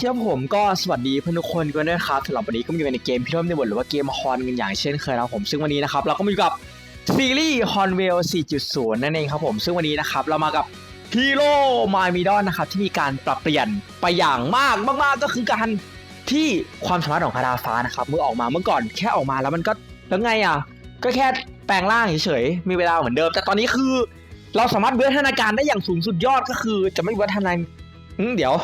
ครับผมก็สวัสดีเพื่อนทุกคนกันด้วยครับสำหรับวันนี้ก็มาอยู่ในเกมพี่ร่มในบทหรือว่าเกมฮอนกันอย่างเช่นเคยนะครับผมซึ่งวันนี้นะครับเราก็มาอยู่กับซีรีส์ฮอนเวล 4.0 นั่นเองครับผมซึ่งวันนี้นะครับเรามากับฮีโร่มายมิดอนนะครับที่มีการปรับเปลี่ยนไปอย่างมากมากๆก็คือการที่ความสามารถของคาราฟ้านะครับเมื่อออกมาเมื่อก่อนแค่ออกมาแล้วมันก็แล้วไงอะก็แค่แปลงร่างเฉยๆมีเวลาเหมือนเดิม แต่ตอนนี้คือเราสามารถวิวัฒนาการได้อย่างสูงสุดยอดก็คือ จะไม่วิวัฒนาอืม เดี๋ยว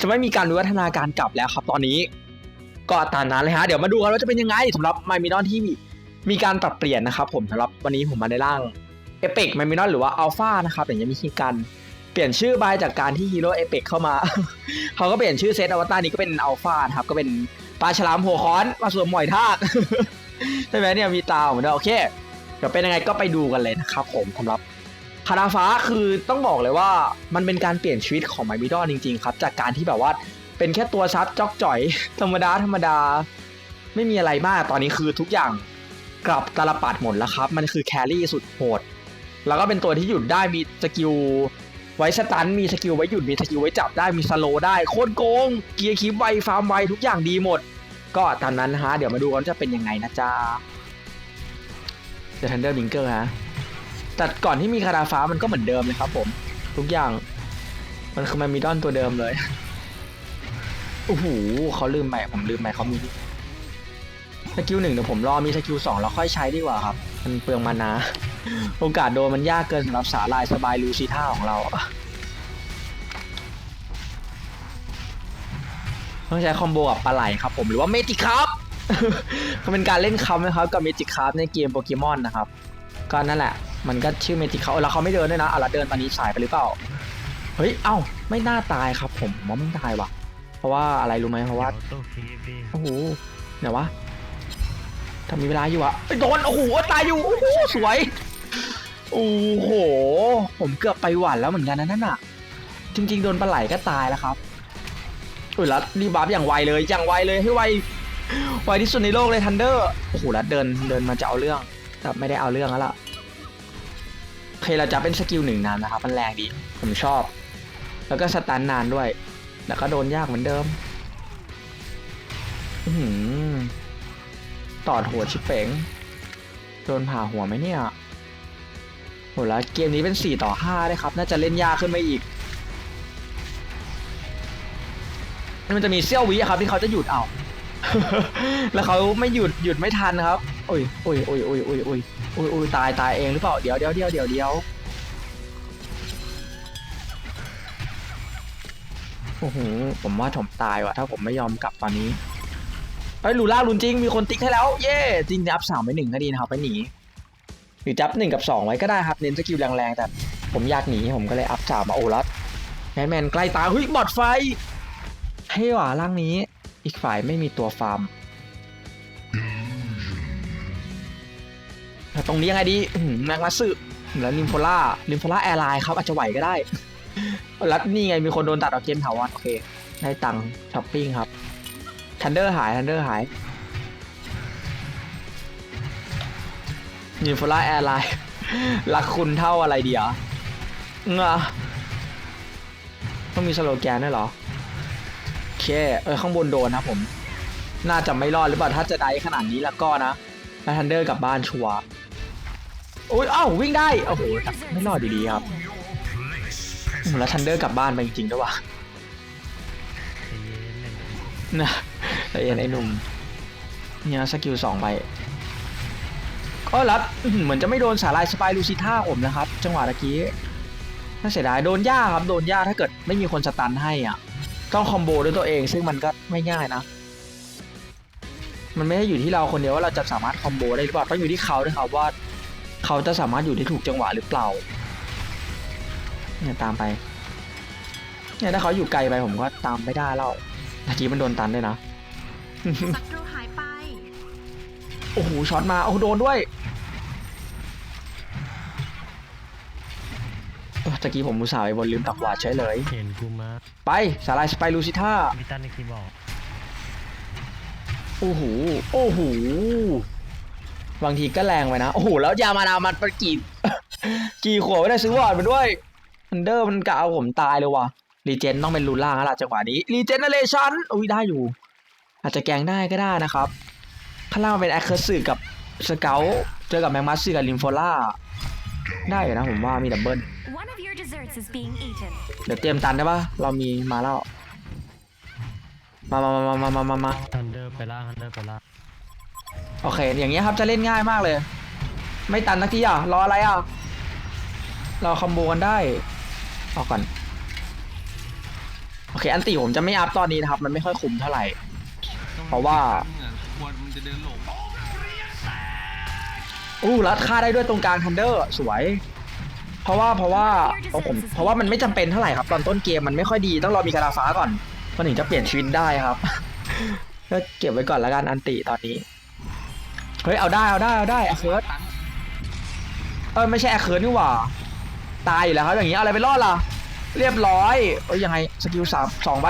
จะไม่มีการวิวัฒนาการกลับแล้วครับ ตอนนี้ก็ตามนั้นเลยฮะเดี๋ยวมาดูกันว่าจะเป็นยังไงสำหรับไมมินอนที่มีมีการปรับเปลี่ยนนะครับผมสำหรับวันนี้ผมมาในร่างเอพิกไมมินอนหรือว่าอัลฟานะครับอย่างนี้มีการเปลี่ยนชื่อไปจากการที่ฮีโร่เอพิกเข้ามา เขาก็เปลี่ยนชื่อเซตอวตารนี้ก็เป็นอัลฟาครับก็เป็นปลาฉลามหัวค้อนมาสวมหมอยทากใช่ไหมเนี่ยมีตาเหมือนเดิมโอเคเดี๋ยวเป็นยังไงก็ไปดูกันเลยนะครับผมสำหรับ คาราฟ้าคือต้องบอกเลยว่ามันเป็นการเปลี่ยนชีวิตของไมมิดอนจริง ๆ ครับ จากการที่แบบว่าเป็นแค่ตัวซับจอกจ่อย ธรรมดาธรรมดา ไม่มีอะไรมากตอนนี้คือทุกอย่างกลับตาลปัดหมดแล้วครับ มันคือแครี่สุดโหด แล้วก็เป็นตัวที่หยุดได้มีสกิลไว้สตันมีสกิลไว้หยุดมีสกิลไว้จับได้มีสโลได้โคตรโกง เกียร์คีบไวฟาร์มไวทุกอย่างดีหมด ก็ตามนั้นฮะเดี๋ยวมาดูกันว่าจะเป็นยังไงนะจ๊ะเดอะทันเดอร์บิงเกอร์ฮะ แต่ก่อนที่มีคาราฟ้ามันก็เหมือนเดิมเลยครับผม ทุกอย่าง มันคือมันมีดอนตัวเดิมเลยโอ้โหเขาลืมไปผมลืมไปเขามีสกิลหนึ่งเดี๋ยวผมรอมีสกิลสองแล้วค่อยใช้ดีกว่าครับ มันเปลืองมานาโอกาสโดนมันยากเกินสำหรับสาลายสบายลูซิท่าของเราต้องใช้คอมโบกับปลาไหลครับผมหรือว่าเมจิครับก็เป็นการเล่นคำนะครับกับเมจิครับในเกมโปเกมอนนะครับ ก็นั่นแหละ มันก็ชื่อเมจิเขาแล้วเขาไม่เดินด้วยนะอะแล้วเดินตอนนี้สายไปหรือเปล่า เฮ้ย เอ้า ไม่น่าตายครับ ผมว่าไม่ตายว่ะ เพราะว่าอะไรรู้ไหมเพราะว่า ตู้คีบดิโอ้โหเดี๋ยววะถ้ามีเวลาอยู่อะเอ้ยโดน โอ้โห ตายอยู่ โอ้โห สวย โอ้โห ผมเกือบไปหวันแล้วเหมือนกันนะนั่นน่ะจริง ๆ โดนปลาไหลก็ตายแล้วครับอุ้ยแล้วรีบัฟอย่างไวเลย อย่างไวเลยให้ไว ไวที่สุดในโลกเลยทันเดอร์ โอ้โหแล้วเดิน เดินมาจะเอาเรื่อง แต่ไม่ได้เอาเรื่องแล้วล่ะ เคเราจะเป็นสกิลหนึ่งนานนะครับ มันแรงดี ผมชอบ แล้วก็สตันนานด้วย แล้วก็โดนยากเหมือนเดิมอื้อหือตอดหัวชิปเป๋งโดนผ่าหัวไหมเนี่ยโหแล้วเกมนี้เป็น 4 ต่อ5ได้ครับ น่าจะเล่นยากขึ้นไปอีก มันจะมีเซี่ยววิครับที่เขาจะหยุดเอา แล้วเขาไม่หยุดหยุดไม่ทันครับ โอ้ยโอ้ยโอ้ยโอ้ยโอ้ยโอ้ย อ้ยโอ้ยตายตายเองหรือเปล่า เดี๋ยวเดี๋ยวเดี๋ยวเดี๋ยวเดี๋ยวโอ้โหผมว่าผมตายว่ะ ถ้าผมไม่ยอมกลับตอนนี้เอ้ลูล่าลุนจริง มีคนติ๊กให้แล้ว เย่จริงอัพสามไปหนึ่งก็ดีนะครับไปหนีหรือจับหนึ่งกับสองไว้ก็ได้ครับเน้นสกิลแรงๆแต่ผมอยากหนีผมก็เลยอัพสามมาโอ้ลัดแมนแมนใกล้ตายเฮ้ยบอดไฟให้หว่าร่างนี้ อีกฝ่ายไม่มีตัวฟาร์ม ตรงนี้ยังไงดีแมงมัสสึแล้วลิมโฟล่าลิมโฟล่าแอร์ไลน์ครับอาจจะไหวก็ได้แล้วนี่ไงมีคนโดนตัดออกเกมถาวรโอเคได้ตังค์ช้อปปิ้งครับทันเดอร์หายทันเดอร์หายลิมโฟล่าแอร์ไลน์รักคุณเท่าอะไรเดียวเงอะต้องมีสโลแกนด้วยเหรอโอเคเออข้างบนโดนนะผม น่าจะไม่รอดหรือเปล่าถ้าจะได้ขนาดนี้แล้วก็นะแล้วทันเดอร์กลับบ้านชัวร์ โอ้ยอ้าววิ่งได้ โอ้โหไม่รอดดีๆครับแล้วทันเดอร์กลับบ้านไปจริงๆด้วยวะใจเย็นหนึ่งนะแต่เอ็นไอ้หนุ่มเนี่ยสกิลสองไปก็รับเหมือนจะไม่โดนสาลายสปายลูซิท่าผมนะครับ จังหวะตะกี้น่าเสียดายโดนย่าครับ โดนย่าถ้าเกิดไม่มีคนสตันให้อะ ต้องคอมโบด้วยตัวเอง ซึ่งมันก็ไม่ง่ายนะ มันไม่ได้อยู่ที่เราคนเดียวว่าเราจะสามารถคอมโบได้หรือเปล่าต้องอยู่ที่เขาด้วยครับว่า เขาจะสามารถอยู่ที่ถูกจังหวะหรือเปล่าเนี่ยตามไปเนี่ยถ้าเขาอยู่ไกลไปผมก็ตามไม่ได้แล้วเมื่อกี้มันโดนตันด้วยนะศัตรูหายไป โอ้โหช็อตมาโอ้โหโดนด้วยเออตะกี้ผมมุสาห์ไปบนลืมตักหวาดใช้เลยเห็นกูมาไปสาลายสไปรูซิท่ามิตันในคีย์บอร์ดโอ้โหโอ้โห บางทีก็แรงไปนะ โอ้โห แล้วยามานามันเป็นกี่ กี่ขวบไม่ได้ซื้อวอร์ดมาด้วยทันเดอร์มันกะเอาผมตายเลยว่ะรีเจนต้องเป็นรูนล่างแล้วล่ะจังหวะนี้รีเจนเนเรชั่นอุ้ยได้อยู่ อาจจะแกงได้ก็ได้นะครับข้างล่างมันเป็นแอคเคอร์สึกับสเกลเจอกับแมงมัสสึกับลิมโฟล่าได้อยู่นะผมว่ามีดับเบิล One of your desserts is being eaten เดี๋ยวเตรียมตันได้ปะเรามีมาแล้ว มามามามามามามาทันเดอร์ไปล่างทันเดอร์ไปล่าง โอเค อย่างเงี้ยครับจะเล่นง่ายมากเลย ไม่ตันนักที่อะรออะไรอะเราคอมโบกันได้ออกก่อนโอเคอันติผมจะไม่อัพตอนนี้นะครับ มันไม่ค่อยคุ้มเท่าไหร่ เพราะว่า ควรมันจะเดินหลงอู้รัดค่าได้ด้วยตรงกลางทันเดอร์สวย เพราะว่าเพราะว่าเอาผมเพราะว่ามันไม่จำเป็นเท่าไหร่ครับ ตอนต้นเกมมันไม่ค่อยดีต้องรอมีกระดาฟ้าก่อนมันถึงจะเปลี่ยนชีวิตได้ครับ ก็เก็บไว้ก่อนละกันอันติตอนนี้ เฮ้ยเอาได้เอาได้เอาได้แอคเคิร์ดตันเออไม่ใช่แอคเคิร์ดนี่หว่า ตายอยู่แล้วครับอย่างนี้เอาอะไรไปรอดล่ะ เรียบร้อยเอ้ยยังไงสกิลสามสองใบ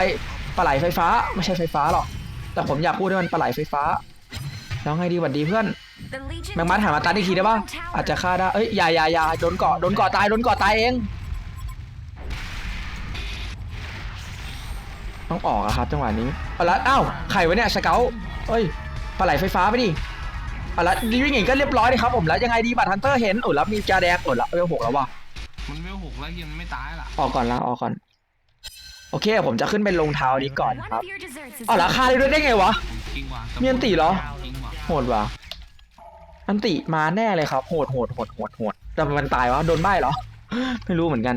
ปลาไหลไฟฟ้า ไม่ใช่ไฟฟ้าหรอกแต่ผมอยากพูดว่ามันปลาไหลไฟฟ้า แล้วไงดีหวัดดีเพื่อนแมงมัดหันมาตันอีกทีได้ปะอาจจะฆ่าได้เอ้ยอย่าอย่าอย่าโดนเกาะโดนเกาะตายโดนเกาะตายเองต้องออกอะครับจังหวะนี้เอาละอ้าวไข่วะเนี่ยสเกลเอ้ยปลาไหลไฟฟ้าไปดิ เอาละดีวิ่งอย่างก็เรียบร้อยเลยครับผมแล้วยังไงดีบัตรฮันเตอร์เห็นโอ้แล้วมีจาแดงโอ้แล้วเออหกแล้วว่ะมันไม่หกแล้วเฮียมันไม่ตายล่ะออกก่อนละออกก่อน โอเค ผมจะขึ้นเป็นรองเท้านี้ก่อน One ครับ of your desserts is เอาละฆ่าได้ด้วยได้ไงวะจริงว่ะมีอันติเหรอจริงว่ะโหดว่ะอันติมาแน่เลยครับโหดโหดโหดโหดโหดแต่มันตายวะโดนใบเหรอ ไม่รู้เหมือนกัน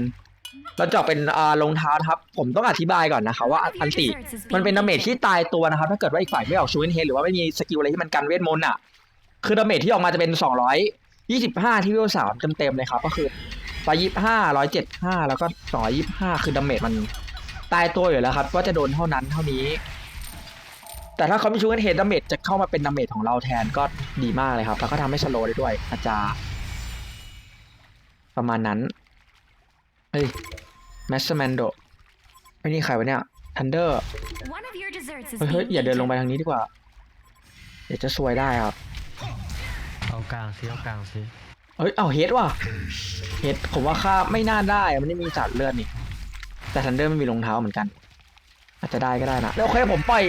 แล้วเจาะเป็นอ่ารองเท้านะครับ ผมต้องอธิบายก่อนนะครับว่า One of your อันติ desserts is being มันเป็นดาเมจ eaten ที่ตายตัวนะครับ ถ้าเกิดว่าอีกฝ่ายไม่ออกชูเวนเฮดหรือว่าไม่มีสกิลอะไรที่มันกันเวทมนต์อะ คือดาเมจที่ออกมาจะเป็น225ที่เวลสามเต็มๆเลยครับ ก็คือ125 175แล้วก็225คือดาเมจมันตายตัวอยู่แล้วครับ ว่าจะโดนเท่านั้นเท่านี้ แต่ถ้าเขามีชูเวนเฮดดาเมจจะเข้ามาเป็นดาเมจของเราแทนก็ดีมากเลยครับ แล้วก็ทำให้สโลว์ได้ด้วย อาจารย์ประมาณนั้นเฮ้ยแมสแมนโดไอ้นี่ใครวะเนี่ยทันเดอร์ One of your desserts is เฮ้ยเฮ้ย being อย่าเดินลงไป eaten ทางนี้ดีกว่า เดี๋ยวจะซวยได้ครับ เอากลางซิเอากลางซิเฮ้ยเอาเฮดว่ะเฮดผมว่าค่าไม่น่าได้มันไม่มีสารเลือดนี่ แต่ทันเดอร์ไม่มีรองเท้าเหมือนกัน อาจจะได้ก็ได้นะแล้วโอเคผมปล่อย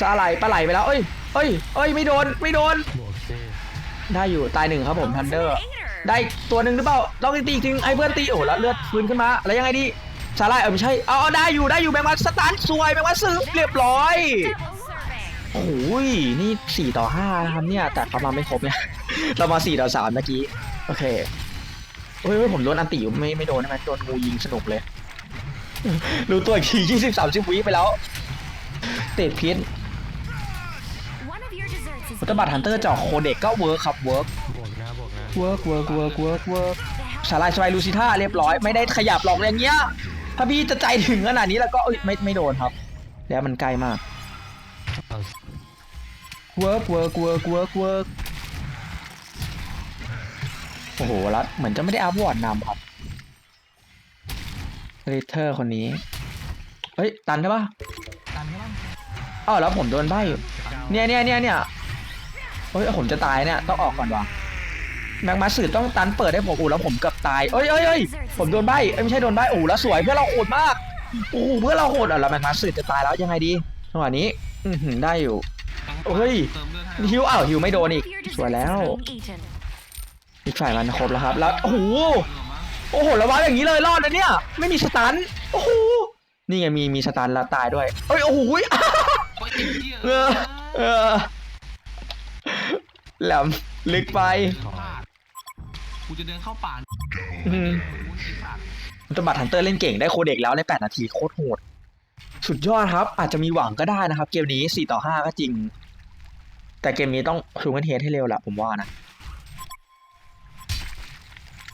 สาไหลปลาไหลไปแล้วเอ้ยเอ้ยเอ้ยไม่โดนไม่โดน บวกซิได้อยู่ตายหนึ่งครับผมทันเดอร์ Eater ได้ตัวหนึ่งหรือเปล่าต้องตีอีกทีไอ้เพื่อนตีโอ้โหแล้วเลือดฟื้นขึ้นมาแล้วยังไงดีสาหร่ายเออไม่ใช่เอาเอาได้อยู่ได้อยู่แมงวันสตันสวยแมงวันซื้อเรียบร้อย Double serving โอ้ยนี่สี่ต่อห้านะครับเนี่ย แต่เขามาไม่ครบเนี่ย เรามาสี่ต่อสามเมื่อกี้ โอเคเฮ้ยผมโดนอันติอยู่ไม่ไม่โดนใช่ไหมโดนงูยิงสนุกเลย รู้ตัวอีกทียี่สิบสามสิบวิไปแล้ว เตะพิษ One of your desserts is พุทธบัตรฮันเตอร์เจาะโคเด็กก็เวิร์คครับเวิร์กเวิร์กเวิร์กเวิร์กเวิร์กเวิร์กสาลายสวายลูซิท่าเรียบร้อยไม่ได้ขยับหรอกอย่างเงี้ย ถ้าพี่จะใจถึงขนาดนี้แล้วก็ไม่ไม่โดนครับ แล้วมันใกล้มาก เอาเวิร์กเวิร์กเวิร์กเวิร์กเวิร์กโอ้โหแล้วเหมือนจะไม่ได้อัพวอร์ดนำครับริเทอร์คนนี้ เฮ้ย ตันใช่ปะตันใช่ปะอ้าวแล้วผมโดนใบเนี่ยเนี่ยเนี่ยเนี่ยเฮ้ยผมจะตายเนี่ยต้องออกก่อนวะแมงมาสือต้องตันเปิดให้ผมอูแล้วผมเกือบตายเอ้ยเอ้ยเอ้ยผมโดนใบเอ้ยไม่ใช่โดนใบโอ้โหแล้วสวยเพื่อนเราโหดมากโอ้โหเพื่อนเราโหดอะแล้วแมงมาสือจะตายแล้วยังไงดีจังหวะนี้ อือหือได้อยู่ เฮ้ยเติมเลือดให้ฮิวอ้าวฮิวไม่โดน One อีก of your สวย desserts แล้ว is being eaten อีกฝ่ายมันครบแล้วครับ แล้วโอ้โหเติมมาโอ้โหแล้วว้าอย่างนี้เลยรอดนะเนี่ย ไม่มีสตันโอ้โหนี่ไงมีมีสตันแล้วตายด้วยเอ้ยโอ้โหโอ้ยไอ้เหี้ยเออเออแหลมลึกไปกูจะเดินเข้าป่าอืมกูไอ้สัตว์มันตบัตฮันเตอร์เล่นเก่งได้โคเด็กแล้วใน 8 นาทีโคตรโหด สุดยอดครับ อาจจะมีหวังก็ได้นะครับ เกมนี้ 4 ต่อ 5 ก็จริง แต่เกมนี้ต้องชูกันเฮดให้เร็วแหละผมว่านะ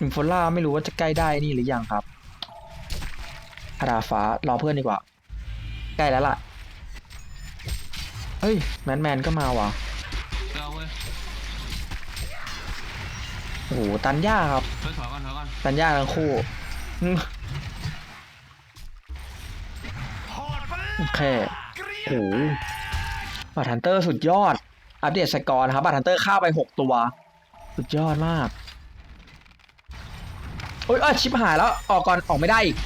อินฟล่าไม่รู้ว่าจะใกล้ได้นี่หรือยังครับพาราฟ้ารอเพื่อนดีกว่า ใกล้แล้วล่ะ เฮ้ย แมนแมนก็มาว่ะโอ้โหตันยากครับ ตันยากทั้งคู่โอเคโอ้โหบัตฮันเตอร์สุดยอด อัปเดตสกอร์นะครับบัตฮันเตอร์ฆ่าไป 6 ตัว สุดยอดมากโอ้ยเอยชิบหายแล้ว ออกก่อนออกไม่ได้อีก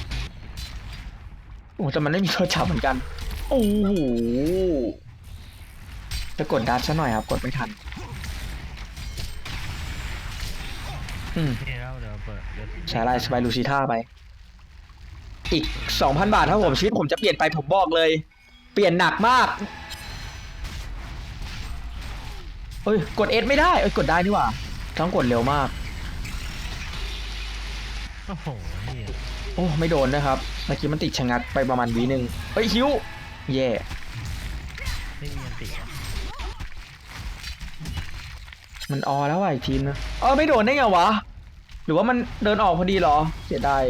โอ้แต่มันไม่มีตัวจับเหมือนกัน โอ้โหจะกดดัดซะหน่อยครับ กดไม่ทัน อืมนี่แล้วเดี๋ยวเปิดใช้อะไรสบายลูซิท่าไป อีกสองพันบาทถ้าผมชีวิตผมจะเปลี่ยนไปผมบอกเลย เปลี่ยนหนักมาก เอ้ยกดเอสไม่ได้เอ้ยกดได้นี่หว่าต้องกดเร็วมาก โอ้โหเฮียโอ้ไม่โดนนะครับเมื่อกี้มันติดชะงักไปประมาณวีหนึ่งเฮ้ยฮิวแย่ ไม่มีอันติอะมันออแล้วว่ะอีกทีมนะเออไม่โดนได้ไงวะ หรือว่ามันเดินออกพอดีเหรอ เสียดาย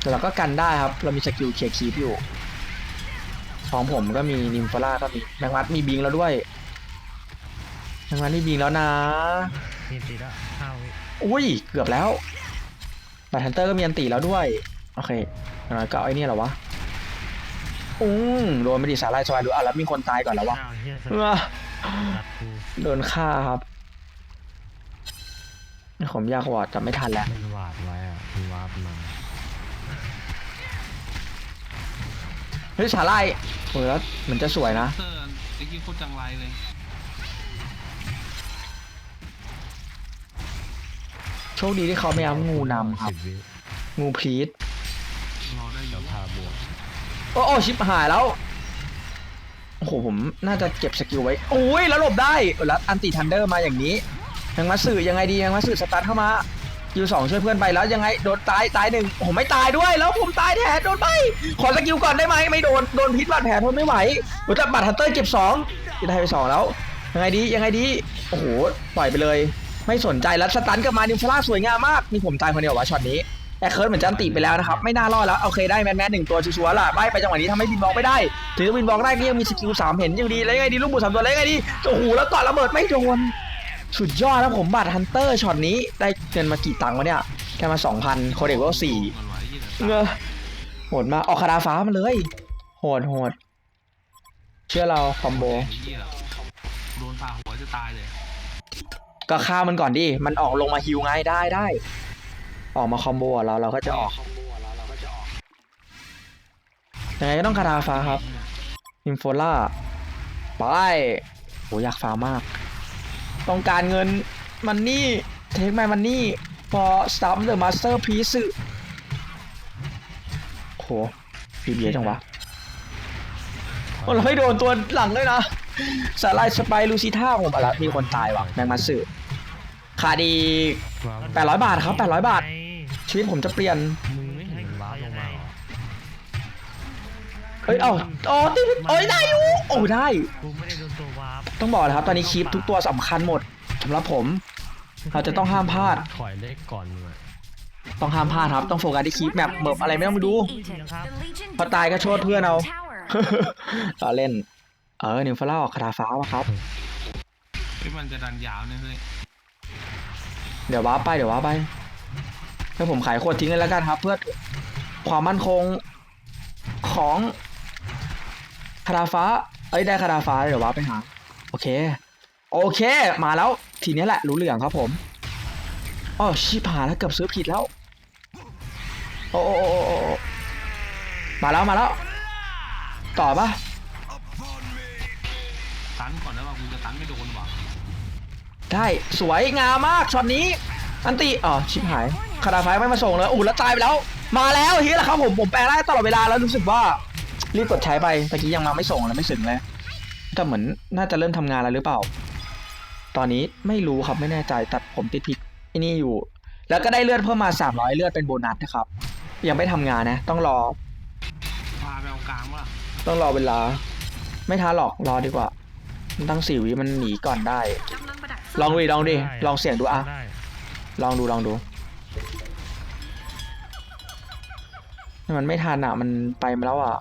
แต่เราก็กันได้ครับ เรามีสกิลเคลียร์คีปอยู่ของผมก็มีนิมฟล่าก็มีแมงมัดมีบิงแล้วด้วย แมงมัดมีบิงแล้วนะมีอันติละห้าวิอุ้ย เกือบแล้วบัตฮันเตอร์ก็มีอันตีแล้วด้วย โอเคอย่างน้อยก็เอาไอ้เนี่ยเหรอวะอุ้งโดนไม่ดีสาลายสวายดูอะแล้วมีคนตายก่อนแล้ววะอ้าวเฮียสเออตัดกูโดนฆ่าครับ ผมอยากวอดแต่ไม่ทันแล้ว มันหวาดไว้อะมันวาร์ปมาเฮ้ยสาลายโอ้ยแล้วเหมือนจะสวยนะ เตอร์ไอ้กี้โคตรจังไรเลย โชคดีที่เขาไม่เอางูนำครับสิบวิงูพรีดรอได้อเดี๋ยยู่วพาบวกโอ้โอ้ชิบหายแล้วโอ้โหผมน่าจะเก็บสกิลไว้โอ้ยแล้วหลบได้เออแล้วอันติทันเดอร์มาอย่างนี้ยังมาสื่อยังไงดียังมาสื่อสตาร์ทเข้ามายูสองช่วยเพื่อนไปแล้วยังไงโดนตายตายหนึ่งผมไม่ตายด้วย แล้วผมตายแทนโดนไป ขอสกิลก่อนได้ไหมไม่โดนโดนพิษบาดแผลทนไม่ไหวโอ้แต่บัตรฮันเตอร์เก็บสองที่ได้ไปสองแล้วยังไงดียังไงดีโอ้โหปล่อยไปเลย ไม่สนใจแล้วสตันกลับมานิวฟล่าสวยงามมากนี่ผมตายคนเดียววะช็อตนี้แอคเคิร์ดเหมือนจันติไปแล้วนะครับไม่น่ารอดแล้วโอเคได้แมนแมนหนึ่งตัวชัวร์ล่ะใบไปจังหวะนี้ทำให้บินบล็อกไม่ได้ถือบินบล็อกได้ก็ยังมีสกิลสามเห็นยังดีแล้วยังไงดีลูกหมูสามตัวแล้วยังไงดีโอ้โหแล้วก่อนระเบิดไม่โดนสุดยอดนะผมบัตรฮันเตอร์ช็อตนี้ได้เงินมากี่ตังค์วะเนี่ยแค่มาสองพันโคเด็กว่าสี่หวยี่เงอโหดมาออกคาราฟ้ามาเลย โหดโหดเชื่อเราคอมโบโดนผ่าหัวจะตายเลย ก็ฆ่ามันก่อนดิ มันออกลงมาฮิวไงได้ได้ ออกมาคอมโบอะเราเราก็จะออกยังไงก็ต้องคาราฟ้าครับอินโฟล่าไปโหอยากฟ้ามาก ต้องการเงินมันนี่ เทคแมนมันนี่พอสตัมเดอะมาสเตอร์พีซโหพีเบียจังวะโอ้เราไม่โดนตัวหลังเลยนะสาลายสไปรูซิท่าผมอะไรมีคนตายว่ะแมงมัตสึ ขาดีวาร์ปแปดร้อยบาทครับแปดร้อยบาทไงชีวิตผมจะเปลี่ยน มึงไม่เห็นวาร์ปลงมาเหรอเฮ้ยเอ้าอ๋อติดโอ้ยได้อยู่โอ้ได้ กูไม่ได้โดนตัววาร์ปต้องบอกนะครับ ตอนนี้คลิปทุกตัวสำคัญหมดสำหรับผม เราจะต้องห้ามพลาด ถอยเลขก่อนมึงอะต้องห้ามพลาดครับ ต้องโฟกัสที่คลิปแบบเบิบอะไรไม่ต้องไปดู Egypt, the Legion พอตายก็โทษเพื่อนเอา tower. เราเล่น เออนิวฟล่าออกคาถาฟ้าวะครับ เฮ้ยมันจะดันยาวเนี่ยเฮ้ย เดี๋ยวว้าไปเดี๋ยวว้าไปให้ผมขายโคตรทิ้งเลยแล้วกันครับ เพื่อความมั่นคงของคาราฟ้า เอ้ยได้คาราฟ้าเดี๋ยวว้าไปหา โอเค โอเค มาแล้ว ทีนี้แหละรู้เรื่องครับผมอ๋อชิบหายแล้วเกือบซื้อผิดแล้วโอ้โอโอ้โอ้โอ้มาแล้วมาแล้ว ต่อปะ ได้สวยงามมากช็อตนี้ อันติอ๋อชิบหายคาราไฟไม่มาส่งเลยอู้แล้วตายไปแล้ว มาแล้วเฮียแหละครับผมผมแปลได้ตลอดเวลาแล้วรู้สึกว่ารีบกดใช้ไปตะกี้ยังมาไม่ส่งเลยไม่ถึงเลยแต่เหมือนน่าจะเริ่มทำงานแล้วหรือเปล่า ตอนนี้ไม่รู้ครับไม่แน่ใจแต่ผมติดพิกไอ้นี่อยู่ แล้วก็ได้เลือดเพิ่มมา 300 เลือดเป็นโบนัสนะครับ ยังไม่ทำงานนะ ต้องรอพาไปเอากลางว่ะต้องรอเวลา ไม่ท้าหรอกรอดีกว่ามันตั้งสี่วิมันหนีก่อนได้ ลองดูดิลองดิได้ลองเสี่ยงดูอะ ได้ลองดูลองดูถ้ามันไม่ทันอะ มันไปมาแล้วอะ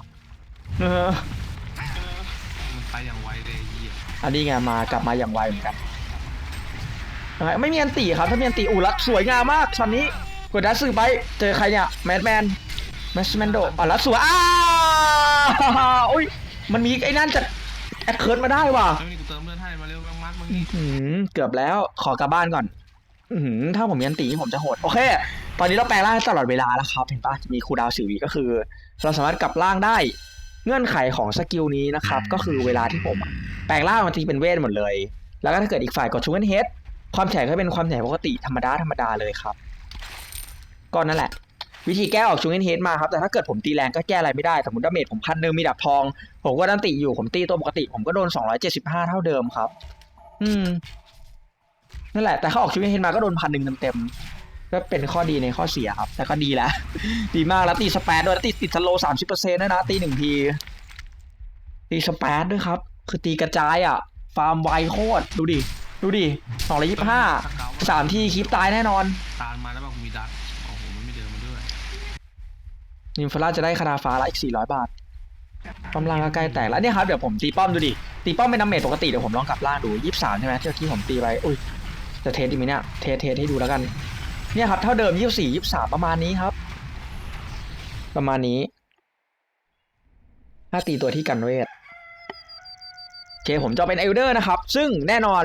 เออมันไปอย่างไวเลยไอ้ยี่อันนี้ไงมากลับมาอย่างไวเหมือนกันยังไงไม่มีอันตีครับ ถ้ามีอันตีอูรัดสวยงามมากช็อตนี้กดดัสสื่อไปเจอใครเนี่ยแมดแมนแมสแมนโดอะรัดสวยอ้าวอุ้ยมันมีไอ้นั่นจากแอดเคิร์ดมาได้ว่ะ แล้วนี่กูเติมเลือดให้มา เร็วแบงมัดมึงนี่อื้อหือเกือบแล้วขอกลับบ้านก่อน อือหือถ้าผมมีอันตีผมจะโหด โอเค ตอนนี้เราแปลงร่างตลอดเวลาแล้วครับ เห็นปะจะมีคูลดาวน์สิวิก็คือ เราสามารถกลับร่างได้ เงื่อนไขของสกิลนี้นะครับ ก็คือเวลาที่ผมอะแปลงร่างมันจะเป็นเวทหมดเลย แล้วก็ถ้าเกิดอีกฝ่ายกดชูเงินเฮดความแข็งก็เป็นความแข็งปกติธรรมดาธรรมดาเลยครับ ก็นั่นแหละ วิธีแก้ออกชูเงินเฮดมาครับ แต่ถ้าเกิดผมตีแรงก็แก้อะไรไม่ได้ สมมติดาเมจผมพันหนึ่งมีดับทอง ผมก็ดันติอยู่ผมตีตัวปกติ ผมก็โดน275เท่าเดิมครับ อืมนั่นแหละแต่เขาออกชูเงินเฮดมาก็โดนพันหนึ่งเต็มๆก็เป็นข้อดีในข้อเสียครับ แต่ก็ดีแล้ว ดีมากแล้วตีสแปดด้วยแล้วติดติดสโลสามสิบเปอร์เซ็นต์ด้วยนะตีหนึ่งทีตีสแปดด้วยครับ คือตีกระจายอะ ฟาร์มไวโคตรดูดิ ดูดิสองร้อยยี่สิบห้าสเกลสามทีคลิปตายแน่นอนตานมาแล้วบอกมีดัดโอ้โหมันไม่เดินมาด้วยนิมฟล่าจะได้คาราฟ้าละอีกสี่ร้อยบาท ป้อมล่างก็ใกล้แตกแล้วเนี่ยครับเดี๋ยวผมตีป้อมดูดิตีป้อมเป็นน้ำเมจปกติเดี๋ยวผมลองกลับล่างดูยี่สิบสามใช่ไหมที่เมื่อกี้ผมตีไปอุ้ยจะเทสดีไหมเนี่ยเทสเทสให้ดูแล้วกันเนี่ยครับเท่าเดิมยี่สิบสี่ยี่สิบสามประมาณนี้ครับ ประมาณนี้ถ้าตีตัวที่กันเวทโอเคผมจะเป็นไอลเดอร์นะครับ ซึ่งแน่นอน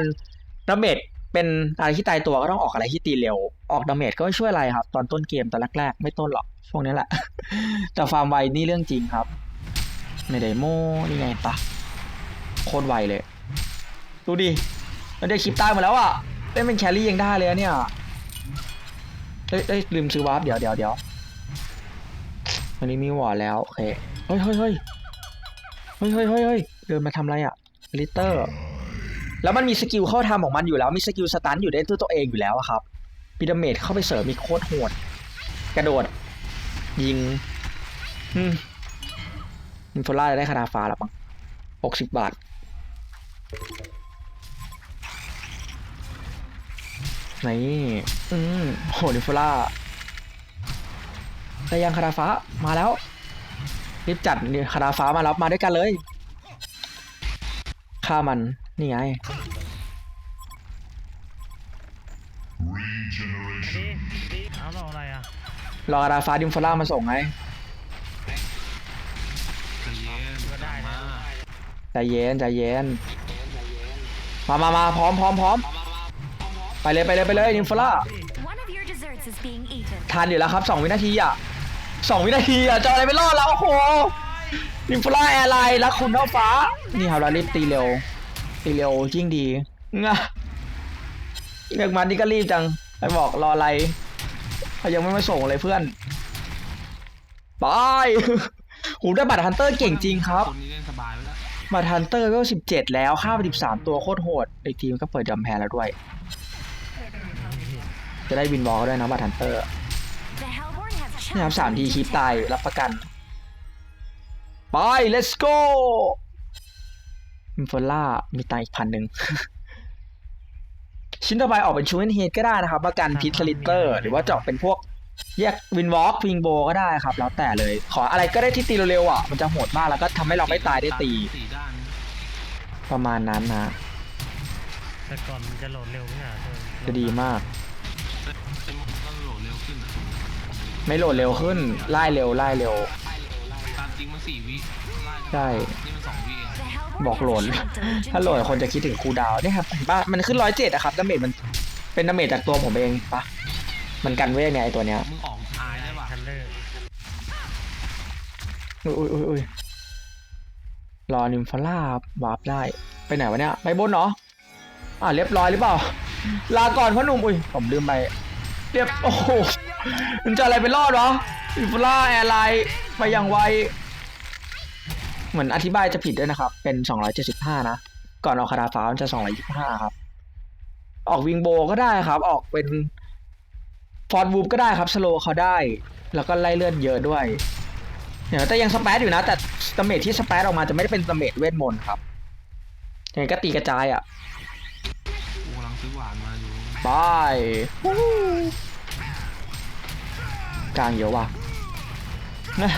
ดาเมจเป็นอะไรที่ตายตัวก็ต้องออกอะไรที่ตีเร็ว ออกดาเมจก็ไม่ช่วยอะไรครับ ตอนต้นเกมตอนแรกๆ ไม่ต้นหรอกช่วงนี้แหละ แต่ฟาร์มไวนี่เรื่องจริงครับ ไม่ได้โม่นี่ไงปะโคตรไวเลย ดูดิมันได้คลิปตายหมาแล้วอะเล่นเป็นแครี่ยังได้เลยเนี่ยเอ้ยเอ้ยลืมซื้อวาร์ปเดี๋ยวเดี๋ยวเดี๋ยววันนี้มีหวอดแล้วโอเคเฮ้ยเฮ้ยเฮ้ยเฮ้ยเฮ้ยเฮ้ยเดินมาทำอะไรอะลิเตอร์ แล้วมันมีสกิลเข้าทำของมันอยู่แล้ว มีสกิลสตันอยู่ในตัวตัวเองอยู่แล้วครับพีระเมดเข้าไปเสริมมีโคตรโหด กระโดด ยิง อืม มินโฟล่าจะได้คาราฟ้าแล้วปังหกสิบบาท นี่อืมโหนิโฟล่าได้ยังคาราฟ้ามาแล้ว รีบจัดนี่คาราฟ้ามาแล้วมาด้วยกันเลยฆ่ามัน นี่ไงดีดีเอาเราอะไรอะรอคาราฟ้าดิมโฟล่ามาส่งไง ใจเย็นใจเย็นมามามาพร้อมพร้อมพร้อมไปเลยไปเลยไปเลยดิมโฟล่า One of your desserts is being eaten. ทันอยู่แล้วครับสองวินาทีอะสองวินาทีอะจะเอาอะไรไปรอดแล้วโอ้โหนิมฟล่าแอร์ไลน์รักคุณเท่าฟ้า นี่ครับเรารีบตีเร็วตีเร็วยิ่งดีงะเรียกมันนี่ก็รีบจังไปบอกรออะไรเขายังไม่มาส่งเลยเพื่อนไปหูได้บัตรฮันเตอร์เก่งจริงครับคนนี้เล่นสบาย ไปแล้วบันเตอร์ก็สิบเจ็ดแล้วค่าไปสิบสามตัวโคตรโหดไอทีมก็เปิดจำแพ้แล้วด้วย จะได้วินบอลก็ได้นะบัตรฮันเตอร์นี่ครับสามทีคลิปตายรับประกัน ไป let's go อินฟล่ามีตังอีกพันหนึ่งชิ้นต่อไปออกเป็นชูเวนเฮดก็ได้นะครับประกันพิษสลิตเตอร์ หรือว่าเจาะเป็นพวก แยกวินวอล์กวิงโบก็ได้ครับ แล้วแต่เลย ขออะไรก็ได้ที่ตีเร็วๆอะ มันจะโหดมากแล้วก็ทำให้เราไม่ตายได้ตี สี่ด้าน ประมาณนั้นนะ แต่ก่อนมันจะโหลดเร็วไม่ใช่เหรอเธอจะดีมาก เต็มก็โหลดเร็วขึ้นอะไม่โหลดเร็วขึ้น ไล่เร็วไล่เร็ว ตามจริงมันสี่วิไล่ใช่ นี่มันสองวิเอง The Hellborn บอกโหลด have chomped the Legion ถ้าโหลด Tower. คนจะคิดถึงคูลดาวน์เนี่ยครับเห็นปะมันขึ้นร้อยเจ็ดอะครับดาเมจมันเป็นดาเมจจากตัวผมเองปะ มันกันเวทเนี่ยไอตัวเนี้ยมึงออกอายได้ป่ะทันเลอร์อุ้ยอุ้ยอุ้ยอุ้ยรอนิมฟล่าวาร์ปได้ ไปไหนวะเนี่ย ไปบนเนาะอ่าเรียบร้อยหรือเปล่า ลาก่อนพ่อหนุ่มอุ้ยผมลืมไป เรียบ โอ้โหมันจะอะไรไปรอดวะนิมฟล่าแอร์ไลน์ไปอย่างไว เหมือนอธิบายจะผิดด้วยนะครับ เป็น 275 นะ ก่อนออกคาราฟ้ามันจะ 225 ครับ ออกวิงโบก็ได้ครับ ออกเป็นฟ อร์ดวูฟก็ได้ครับสโลเขาได้ แล้วก็ไล่เลือดเยอะด้วยเดี๋ยวแต่ยังสเปซอยู่นะ แต่ดาเมจที่สเปซออกมาจะไม่ได้เป็นดาเมจเวทมนต์ครับยังไงก็ตีกระจายอะกูกำลังซื้อหวานมาอยู่บายกลางเยอะว่ะนะ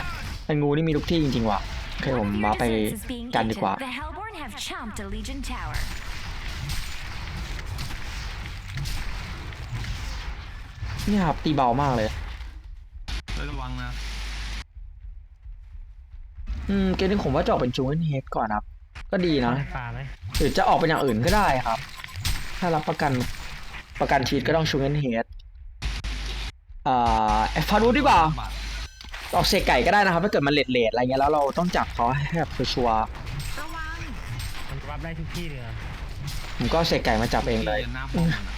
ไอ้งูนี่มีทุกที่จริงๆว่ะโอเคผมมาไปกันดีกว่า The Hellborn have chomped a Legion Tower. เนี่ยครับตีเบามากเลย เฮ้ยระวังนะอืมเกมนี้ผมว่าจะออกเป็นจูเนเฮดก่อนครับ ก็ดีนะได้ปลาไหมหรือจะออกเป็นอย่างอื่นก็ได้ครับ ถ้ารับประกันประกันชีวิตก็ต้องชูเงินเฮดอ่อฟารูดีกว่าบาทออกเสกไก่ก็ได้นะครับ ถ้าเกิดมันเลดเลดอะไรเงี้ยแล้วเราต้องจับเขาให้แบบชัวร์มันรับได้ทุกที่เลยอๆผมก็เสกไก่มาจับเองเลย หน้าปอมมันอะ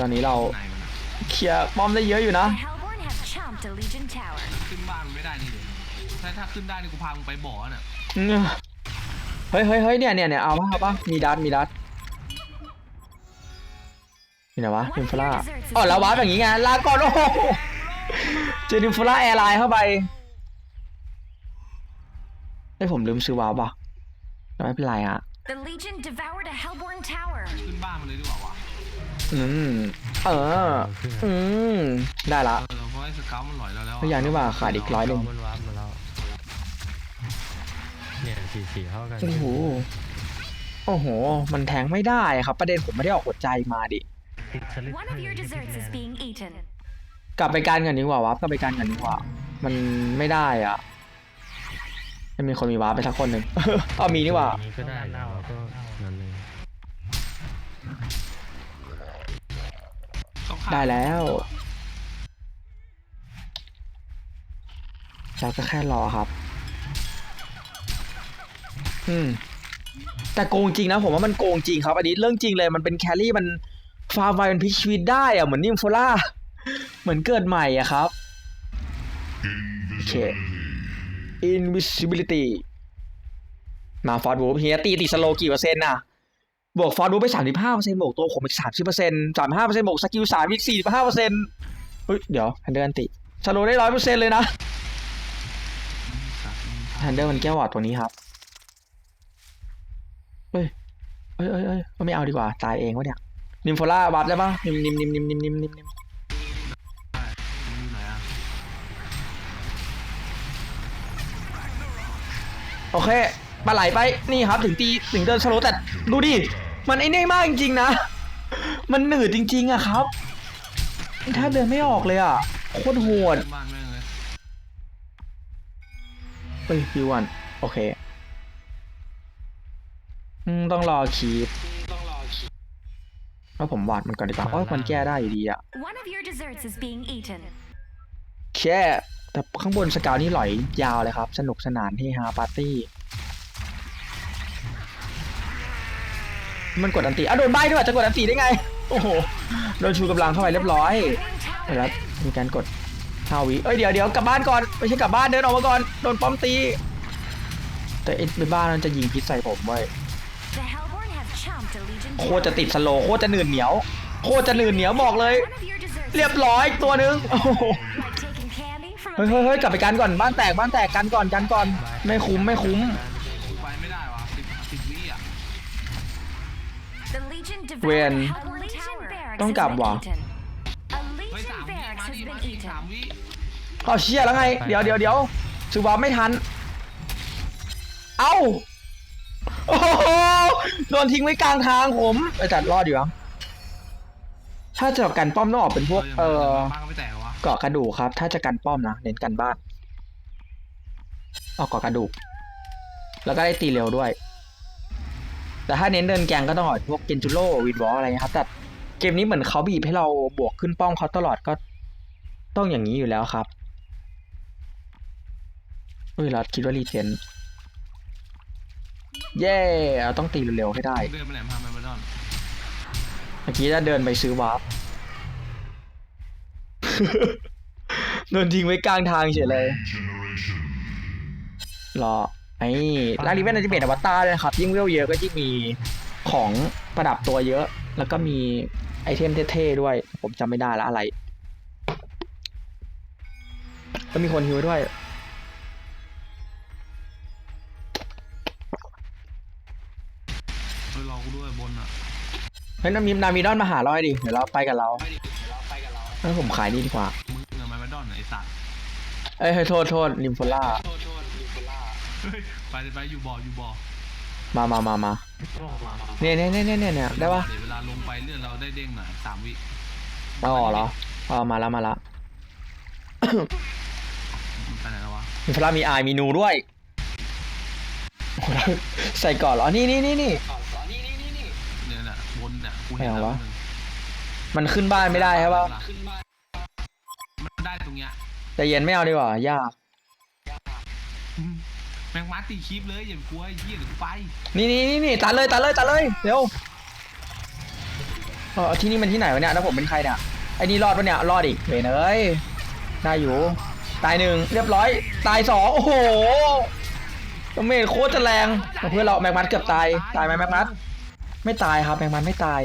ตอนนี้เราไหนมันอะเคลียร์ป้อมได้เยอะอยู่นะ The Hellborn have chomped a Legion tower. ขึ้นบ้านมันไม่ได้นี่เดี๋ยวถ้าถ้าขึ้นได้นี่กูพามึงไปบ่อน่ะอืมเฮ้ยเฮ้ยเฮ้ยเนี่ยเนี่ยเนี่ยเอาปะเอาปะมีดัดมีดัดนี่ไหนวะนิมฟล่าอ๋อแล้ววาร์ปอย่างงี้ไงลาก่อนโอ้โหเจอนิมฟล่าแอร์ไลน์เข้าไปไอ้ยผมลืมซื้อวาร์ปอะแต่ไม่เป็นไรอะ The Legion devoured a Hellborn tower. ขึ้นบ้านมันเลยดีกว่าวะ อืม เออ อืม ได้ละ เออเพราะไอ้สเกลมันหลอยเราแล้วะก็ยังนี่หว่าขาดอีกร้อยหนึ่งมันวาร์ปมาแล้วเนี่ยสีสีเข้ากันโอ้โห โอ้โห มันแทงไม่ได้ครับ ประเด็นผมไม่ได้ออกหัวใจมาดิติดสลิป One of your desserts is being eaten. กลับไปการกันดีกว่าวาร์ปกลับไปการกันดีกว่า มันไม่ได้อะไม่มีคนมีวาร์ปไปสักคนหนึ่ง เอามีนี่หว่านี้ก็ได้แล้วก็นั่นเลยต้องฆ่า ได้แล้วเราก็แค่รอครับ อืม แต่โกงจริงนะผมว่ามันโกงจริงครับ อันนี้เรื่องจริงเลยมันเป็นแครี่มันฟาร์มไวมันพลิกชีวิตได้อะเหมือนนิมโฟล่า เหมือนเกิดใหม่อะครับ โอเค invisibility มาฟอร์ดวูฟเฮียตีติสโลกี่เปอร์เซ็นต์น่ะ บวกฟอร์ดูไปสามสิบห้าเปอร์เซ็นต์บวกตัวผมอีกสามสิบเปอร์เซ็นต์สามห้าเปอร์เซ็นต์บวกสกิลสามอีกสี่สิบห้าเปอร์เซ็นต์เฮ้ย เดี๋ยวแฮนเดอร์อันติสโลได้ร้อยเปอร์เซ็นต์เลยนะสัตว์มึงฮันเดอร์มันแก้วอดตัวนี้ครับ เฮ้ยเอ้ยเอ้ยเอ้ยไม่เอาดีกว่า ตายเองวะเนี่ย นิมโฟล่าวับได้ปะนิมนิมนิมนิมนิมนิมนิมนิมโอเค ปลาไหลไปนี่ครับถึงตีถึงเดินสโลว์แต่ดูดิมันไอ้นี่มากจริงๆนะ มันหนืดจริงๆอะครับมันแทบเดินไม่ออกเลยอะโคตรโหดขึ้นบ้านแม่งเลยเฮ้ยพี่วันโอเคอืมต้องรอคีบแล้วผมวาดมันก่อนดีกว่าโอ้ยมันแก้ได้อยู่ดีอะ One of your desserts is being eaten. แค่แต่ข้างบนสกาวนี่หลอยยาวเลยครับ สนุกสนานที่ฮาปาร์ตี้ มันกดอันตีอะโดนใบด้วยจะกดอันตีได้ไง โอ้โห โดนชูกำลังเข้าไปเรียบร้อย Hellborn แล้ว tower. มีการกดฮาวิเอ้ยเดี๋ยวเดี๋ยวกลับบ้านก่อนไม่ใช่กลับบ้านเดินออกมาก่อนโดนป้อมตี แต่ไอ้ในบ้านมันจะยิงพิษใส่ผมเว้ย The Hellborn have chomped a Legion โค tower. ตรจะติดสโลว์โคตรจะหนืดเหนียว โคตรจะหนืดเหนียวบอกเลย One of your desserts เรียบร้อยตัวหนึงโอ้โห like taking candy from เฮ้ย a เฮ้ยเฮ้ยกลับไปกันก่อนบ้านแตกบ้านแตกกันก่อนกันก่อน ไม่คุ้มไม่คุ้ม เวียน a Hellborn tower. ต้องกลับว่ะ A เฮ้ย Legion สามวิ barracks มา has ดิมา been ดิ eaten. สามวิเอาเชี่ยแล้วไง เดี๋ยวเดี๋ยวเดี๋ยวซูบาไม่ทัน เอ้า โอ้โหโดนทิ้งไว้กลางทางผมไปจัดรอดอยู่มั้งถ้าจะกันป้อมต้องออกเป็นพวก เออบ้านก็ไม่แตกเหรอวะเกาะกระดูกครับ ถ้าจะกันป้อมนะเน้นกันบ้านเอาเกาะกระดูก แล้วก็ได้ตีเร็วด้วย แต่ถ้าเน้นเดินแกงก็ต้องออกพวกเกนจูโร่วิดวอลอะไรเงี้ยครับ แต่เกมนี้เหมือนเขาบีบให้เราบวกขึ้นป้อมเขาตลอดก็ต้องอย่างนี้อยู่แล้วครับเฮ้ยเราคิดว่ารีเทนเย้เราต้องตีเร็วๆให้ได้เดินไปไหนมาแมนบาดอนเมื่อกี้จะเดินไปซื้อวาร์ปโดนทิ้งไว้กลางทางเฉยเลยรอ ไอ้ลาลิเวนจะเป็นอวตารเลยนะครับ ยิ่งเวลเยอะก็ยิ่งมีของประดับตัวเยอะ แล้วก็มีไอเทมเท่ๆด้วย ผมจำไม่ได้แล้วอะไร ก็มีคนฮิวด้วยเฮ้ยรอกูด้วยบนอะเฮ้ยนามีนามีดอนมาหาเราหน่อยดิ เดี๋ยวเราไปกับเราเฮ้ยผมขายนี่ดีกว่ามึงเงแมนบาดอนไอ้สัตว์เอ้ยเฮ้ยโทษโทษลิมโฟล่าเฮ้ย ไปเลยไปอยู่บ่ออยู่บ่อมามามามาเนี่ยเนี่ยเนี่ยเนี่ยเนี่ยได้ปะเดี๋ยวเวลาลงไปเลื่อนเราได้เด้งหน่อยสามวิอ๋อเหรออ๋อมาแล้วมาแล้วมันไปไหนแล้ววะมีพระมีอายมีนูด้วยโอ้โหใส่ก่อนเหรอ นี่นี่นี่นี่เนี่ยแหละบนเนี่ยกูเห็นไม่แล้วเอาวะมึงมันขึ้นบ้านไม่ได้ใช่ปะมันได้ตรงเนี้ยใจเย็นไม่เอาดีกว่ายากอืมแม งมัดตีคลิปเลยอย่ากลัวไอ้เหี้ยเดี๋ยวกูไปนี่นี่นี่นี่ตัดเลยตัดเลยตัดเลยเร็วเออที่นี่มันที่ไหนวะเนี่ยแล้วผมเป็นใครเนี่ยไอ้นี่รอดปะเนี่ยรอดอีกเวนเอ้ยได้อยู่ ตายหนึ่งเรียบร้อย ตายสองโอ้โหดาเมจโคตรจะแรงเพื่อนเราแมงมัดเกือบตายตายไหมแมงมัดไม่ตายครับแมงมัดไม่ตาย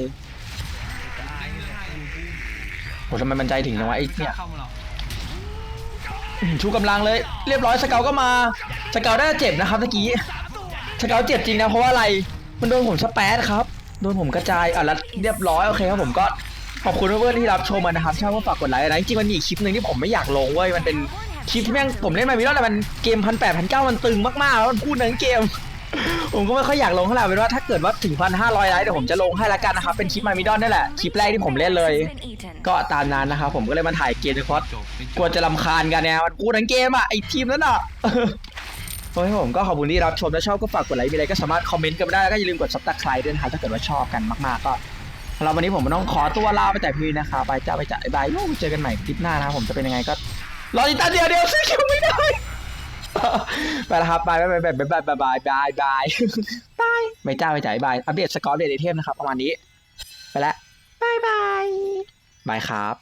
โหทำไมมันใจถึงจังวะไอ้เนี่ยเข้ามาหรอก ชูกำลังเลย เรียบร้อยสเกลก็มาสเกลได้เจ็บนะครับเมื่อกี้สเกลเจ็บจริงนะเพราะว่าอะไรมันโดนผมสแปซครับโดนผมกระจายอะแล้วเรียบร้อยโอเคครับผมก็ขอบคุณเพื่อนที่รับชมมานะครับชอบก็ฝากกดไลค์นะจริงมันมีอีกคลิปหนึ่งที่ผมไม่อยากลงเว้ยมันเป็นคลิปที่แม่งผมเล่นมามีแล้วแต่มันเกมพันแปดพันเก้ามันตึงมากๆแล้วมันพูดทั้งเกม ผมก็ไม่ค่อยอยากลงเท่าไหร่เป็นว่าถ้าเกิดว่าถึงพันห้าร้อยไลค์เดี๋ยวผมจะลงให้ละกันนะครับเป็นคลิปมามิดอนนี่แหละคลิปแรกที่ผมเล่นเลย ก็ตามนั้นนะครับผมก็เลยมาถ่ายเกมเฉพาะจบไม่จบกลัวจะลำคาญกันเนี่ยมันพูดทั้งเกมอะไอทีมนั้นอะโอ้ยผมก็ขอบคุณที่รับชมและชอบก็ฝากกดไลค์มีอะไรก็สามารถคอมเมนต์กันได้แล้วก็อย่าลืมกดซับสไครต์ด้วยนะครับถ้าเกิดว่าชอบกันมากๆก็สำหรับวันนี้ผมต้องขอตัวลาไปแต่พีนะครับไปจ้าไปจ้าบายบายเจอกันใหม่คลิปหน้านะครับผมจะเป็นยังไงก็รอติดตามเดียวเดียวซื้อคิวไม่ได้ ไปแล้วครับบายบายบายบายบายบายบายบายบายบายไม่จ้าไปจ่ายบายอัปเดตสกอร์อัปเดตไอเทมนะครับประมาณนี้ ไปแล้วบายบายบายครับ